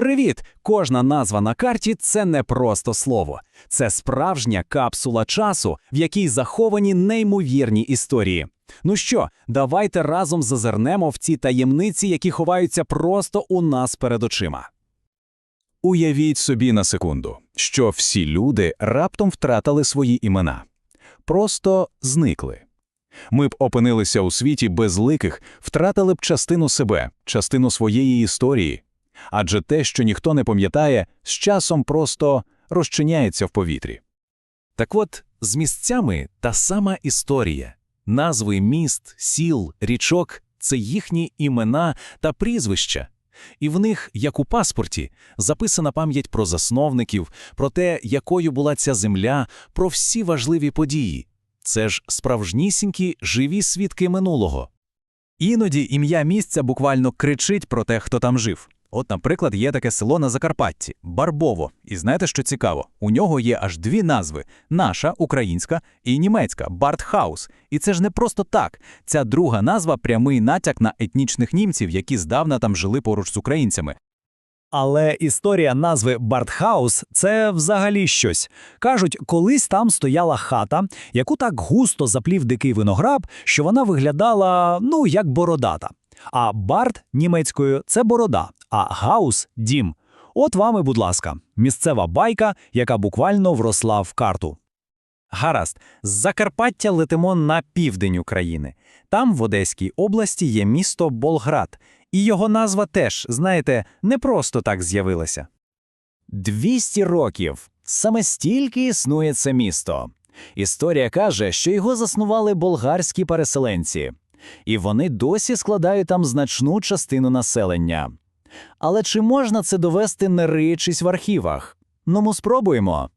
Привіт! Кожна назва на карті це не просто слово, це справжня капсула часу, в якій заховані неймовірні історії. Ну що, давайте разом зазирнемо в ці таємниці, які ховаються просто у нас перед очима. Уявіть собі на секунду, що всі люди раптом втратили свої імена. Просто зникли. Ми б опинилися у світі безликих, втратили б частину себе, частину своєї історії. Адже те, що ніхто не пам'ятає, з часом просто розчиняється в повітрі. Так от, з місцями та сама історія. Назви міст, сіл, річок це їхні імена та прізвища. І в них, як у паспорті, записана пам'ять про засновників, про те, якою була ця земля, про всі важливі події. Це ж справжнісінькі живі свідки минулого. Іноді ім'я місця буквально кричить про те, хто там жив. От, наприклад, є таке село на Закарпатті Барбово. І знаєте, що цікаво? У нього є аж дві назви: наша, українська і німецька Бартхаус. І це ж не просто так. Ця друга назва прямий натяк на етнічних німців, які здавна там жили поруч з українцями. Але історія назви Бартхаус це взагалі щось. Кажуть, колись там стояла хата, яку так густо заплів дикий винограб, що вона виглядала ну як бородата. А Барт німецькою це борода, а гаус дім. От вам і, будь ласка, місцева байка, яка буквально вросла в карту. Гаразд, з Закарпаття летимо на південь України. Там, в Одеській області, є місто Болград, і його назва теж, знаєте, не просто так з'явилася. 200 років. Саме стільки існує це місто. Історія каже, що його заснували болгарські переселенці, і вони досі складають там значну частину населення. Але чи можна це довести, не риючись в архівах? Ну, ми спробуємо.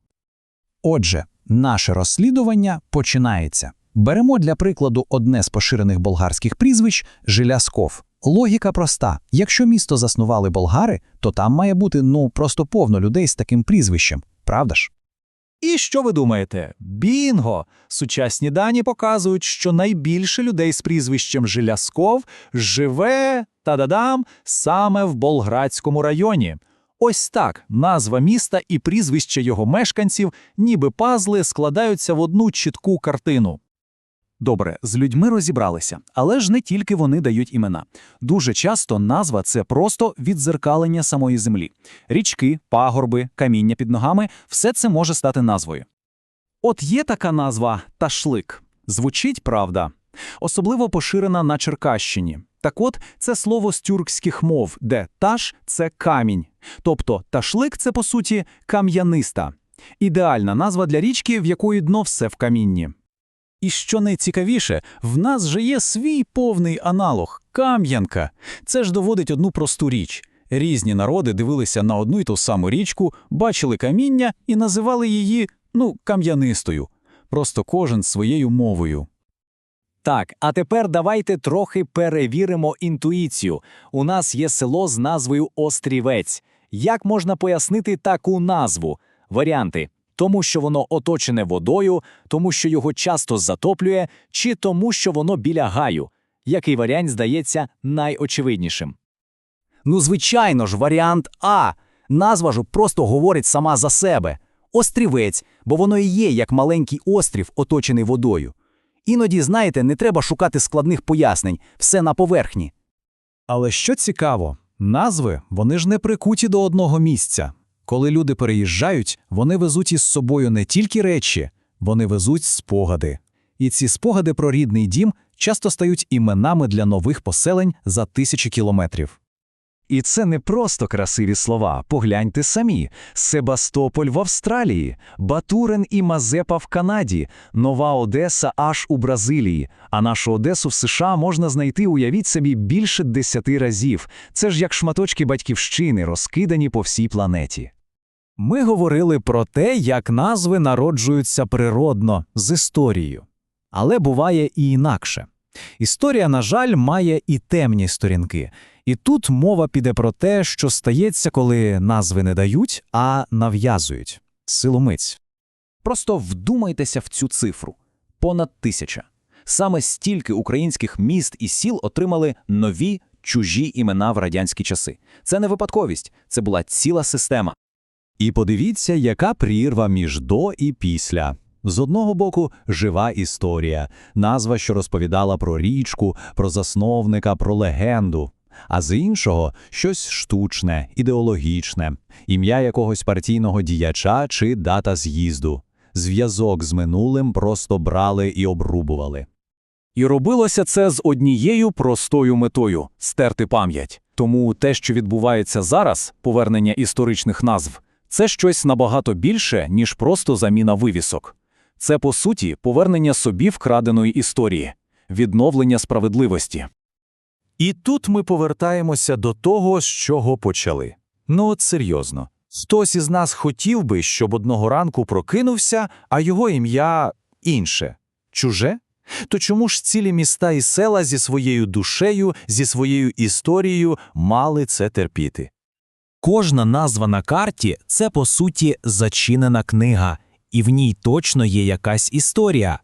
Отже, наше розслідування починається. Беремо для прикладу одне з поширених болгарських прізвищ Жилясков. Логіка проста: якщо місто заснували болгари, то там має бути ну просто повно людей з таким прізвищем, правда ж? І що ви думаєте? Бінго! Сучасні дані показують, що найбільше людей з прізвищем Жилясков живе та-дадам саме в Болградському районі. Ось так назва міста і прізвище його мешканців, ніби пазли, складаються в одну чітку картину. Добре, з людьми розібралися, але ж не тільки вони дають імена. Дуже часто назва це просто відзеркалення самої землі. Річки, пагорби, каміння під ногами все це може стати назвою. От є така назва ташлик. Звучить правда. Особливо поширена на Черкащині. Так от, це слово з тюркських мов, де таш це камінь. Тобто ташлик це, по суті, кам'яниста. Ідеальна назва для річки, в якої дно все в камінні. І що найцікавіше, в нас же є свій повний аналог Кам'янка. Це ж доводить одну просту річ. Різні народи дивилися на одну й ту саму річку, бачили каміння і називали її, ну, кам'янистою. Просто кожен своєю мовою. Так, а тепер давайте трохи перевіримо інтуїцію. У нас є село з назвою Острівець. Як можна пояснити таку назву? Варіанти тому, що воно оточене водою, тому що його часто затоплює, чи тому, що воно біля гаю. Який варіант здається найочевиднішим? Ну, звичайно ж, варіант А. Назва ж просто говорить сама за себе. Острівець, бо воно і є як маленький острів, оточений водою. Іноді, знаєте, не треба шукати складних пояснень, все на поверхні. Але що цікаво, назви вони ж не прикуті до одного місця. Коли люди переїжджають, вони везуть із собою не тільки речі, вони везуть спогади. І ці спогади про рідний дім часто стають іменами для нових поселень за тисячі кілометрів. І це не просто красиві слова. Погляньте самі: Себастополь в Австралії, Батурин і Мазепа в Канаді, Нова Одеса аж у Бразилії. А нашу Одесу в США можна знайти, уявіть собі, більше десяти разів. Це ж як шматочки батьківщини, розкидані по всій планеті. Ми говорили про те, як назви народжуються природно з історією. Але буває і інакше. Історія, на жаль, має і темні сторінки. І тут мова піде про те, що стається, коли назви не дають, а нав'язують силомиць. Просто вдумайтеся в цю цифру понад тисяча. Саме стільки українських міст і сіл отримали нові чужі імена в радянські часи. Це не випадковість, це була ціла система. І подивіться, яка прірва між до і після. З одного боку, жива історія, назва, що розповідала про річку, про засновника, про легенду. А з іншого щось штучне, ідеологічне, ім'я якогось партійного діяча чи дата з'їзду. Зв'язок з минулим просто брали і обрубували. І робилося це з однією простою метою стерти пам'ять. Тому те, що відбувається зараз, повернення історичних назв, це щось набагато більше, ніж просто заміна вивісок. Це, по суті, повернення собі вкраденої історії, відновлення справедливості. І тут ми повертаємося до того, з чого почали. Ну от серйозно. Хтось із нас хотів би, щоб одного ранку прокинувся, а його ім'я інше. Чуже? То чому ж цілі міста і села зі своєю душею, зі своєю історією мали це терпіти? Кожна назва на карті це по суті зачинена книга, і в ній точно є якась історія.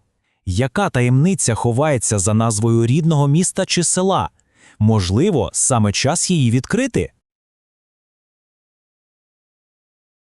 Яка таємниця ховається за назвою рідного міста чи села? Можливо, саме час її відкрити?